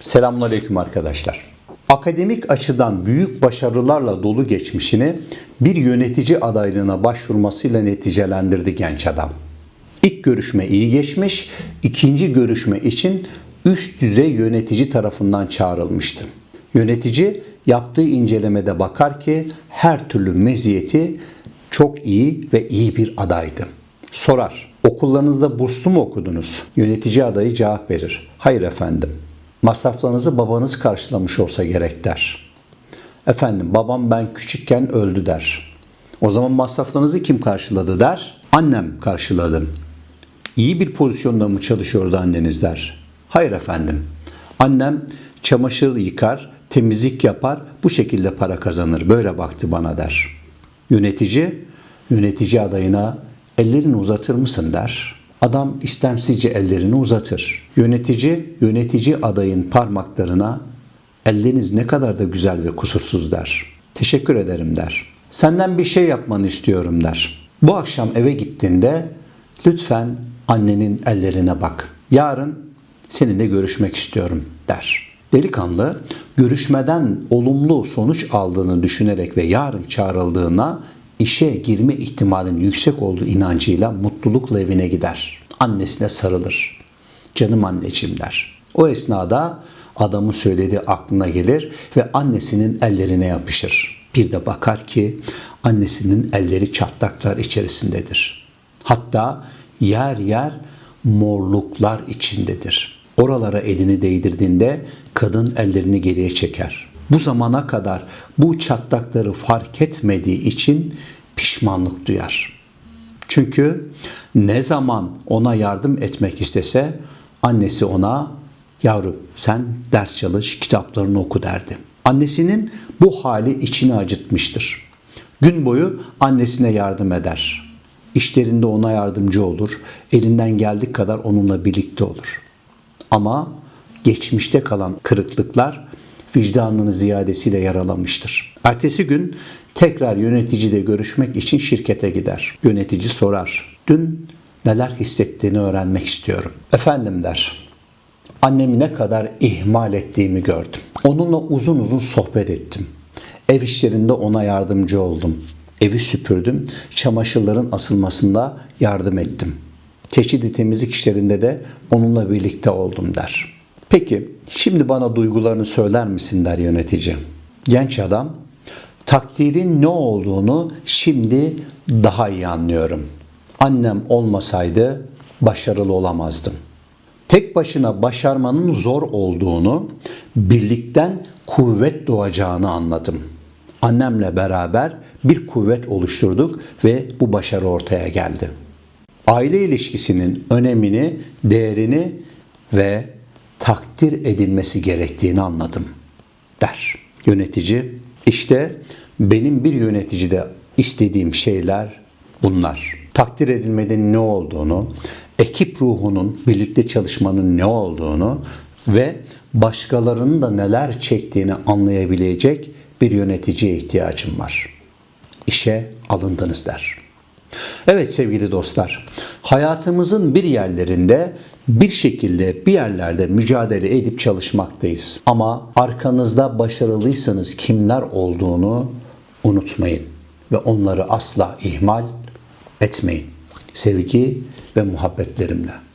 Selamünaleyküm arkadaşlar. Akademik açıdan büyük başarılarla dolu geçmişini bir yönetici adaylığına başvurmasıyla neticelendirdi genç adam. İlk görüşme iyi geçmiş, ikinci görüşme için üst düzey yönetici tarafından çağrılmıştı. Yönetici yaptığı incelemede bakar ki her türlü meziyeti çok iyi ve iyi bir adaydı. Sorar, okullarınızda burslu mu okudunuz? Yönetici adayı cevap verir. Hayır efendim. Masraflarınızı babanız karşılamış olsa gerek der. Efendim babam ben küçükken öldü der. O zaman masraflarınızı kim karşıladı der. Annem karşıladım. İyi bir pozisyonda mı çalışıyordu anneniz der. Hayır efendim. Annem çamaşır yıkar, temizlik yapar, bu şekilde para kazanır. Böyle baktı bana der. Yönetici, yönetici adayına ellerini uzatır mısın der. Adam istemsizce ellerini uzatır. Yönetici, yönetici adayın parmaklarına elleriniz ne kadar da güzel ve kusursuz der. Teşekkür ederim der. Senden bir şey yapmanı istiyorum der. Bu akşam eve gittiğinde lütfen annenin ellerine bak. Yarın seninle görüşmek istiyorum der. Delikanlı görüşmeden olumlu sonuç aldığını düşünerek ve yarın çağrıldığına işe girme ihtimalinin yüksek olduğu inancıyla mutlulukla evine gider. Annesine sarılır. Canım anneciğim der. O esnada adamın söylediği aklına gelir ve annesinin ellerine yapışır. Bir de bakar ki annesinin elleri çatlaklar içerisindedir. Hatta yer yer morluklar içindedir. Oralara elini değdirdiğinde kadın ellerini geriye çeker. Bu zamana kadar bu çatlakları fark etmediği için pişmanlık duyar. Çünkü ne zaman ona yardım etmek istese annesi ona yavrum sen ders çalış, kitaplarını oku derdi. Annesinin bu hali içini acıtmıştır. Gün boyu annesine yardım eder. İşlerinde ona yardımcı olur. Elinden geldik kadar onunla birlikte olur. Ama geçmişte kalan kırıklıklar vicdanını ziyadesiyle yaralamıştır. Ertesi gün tekrar yöneticiyle görüşmek için şirkete gider. Yönetici sorar. Dün neler hissettiğini öğrenmek istiyorum. Efendim der. Annemi ne kadar ihmal ettiğimi gördüm. Onunla uzun uzun sohbet ettim. Ev işlerinde ona yardımcı oldum. Evi süpürdüm, çamaşırların asılmasında yardım ettim. Çeşitli temizlik işlerinde de onunla birlikte oldum der. Peki şimdi bana duygularını söyler misin der yönetici. Genç adam takdirin ne olduğunu şimdi daha iyi anlıyorum. Annem olmasaydı başarılı olamazdım. Tek başına başarmanın zor olduğunu, birlikten kuvvet doğacağını anladım. Annemle beraber bir kuvvet oluşturduk ve bu başarı ortaya geldi. Aile ilişkisinin önemini, değerini ve takdir edilmesi gerektiğini anladım der. Yönetici işte benim bir yöneticide istediğim şeyler bunlar. Takdir edilmenin ne olduğunu, ekip ruhunun, birlikte çalışmanın ne olduğunu ve başkalarının da neler çektiğini anlayabilecek bir yöneticiye ihtiyacım var. İşe alındınız der. Evet sevgili dostlar, hayatımızın bir yerlerinde bir şekilde bir yerlerde mücadele edip çalışmaktayız. Ama arkanızda başarılıysanız kimler olduğunu unutmayın ve onları asla ihmal etmeyin. Sevgi ve muhabbetlerimle.